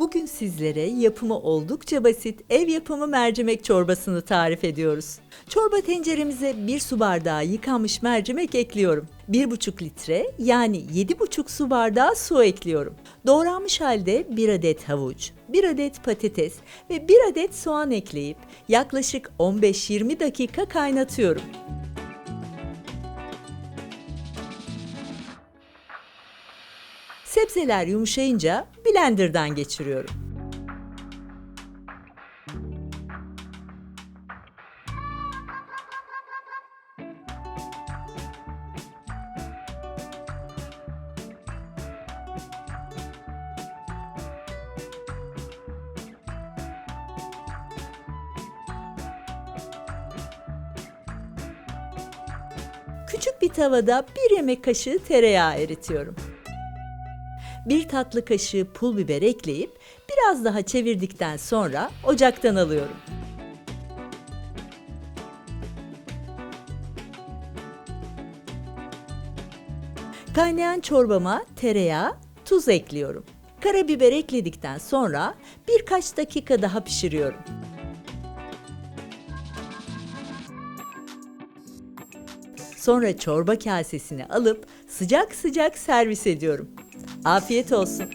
Bugün sizlere yapımı oldukça basit ev yapımı mercimek çorbasını tarif ediyoruz. Çorba tenceremize 1 su bardağı yıkanmış mercimek ekliyorum. 1,5 litre yani 7,5 su bardağı su ekliyorum. Doğranmış halde 1 adet havuç, 1 adet patates ve 1 adet soğan ekleyip yaklaşık 15-20 dakika kaynatıyorum. Sebzeler yumuşayınca blenderdan geçiriyorum. Küçük bir tavada bir yemek kaşığı tereyağı eritiyorum. Bir tatlı kaşığı pul biber ekleyip biraz daha çevirdikten sonra ocaktan alıyorum. Kaynayan çorbama tereyağı, tuz ekliyorum. Karabiber ekledikten sonra birkaç dakika daha pişiriyorum. Sonra çorba kasesine alıp sıcak sıcak servis ediyorum. Afiyet olsun.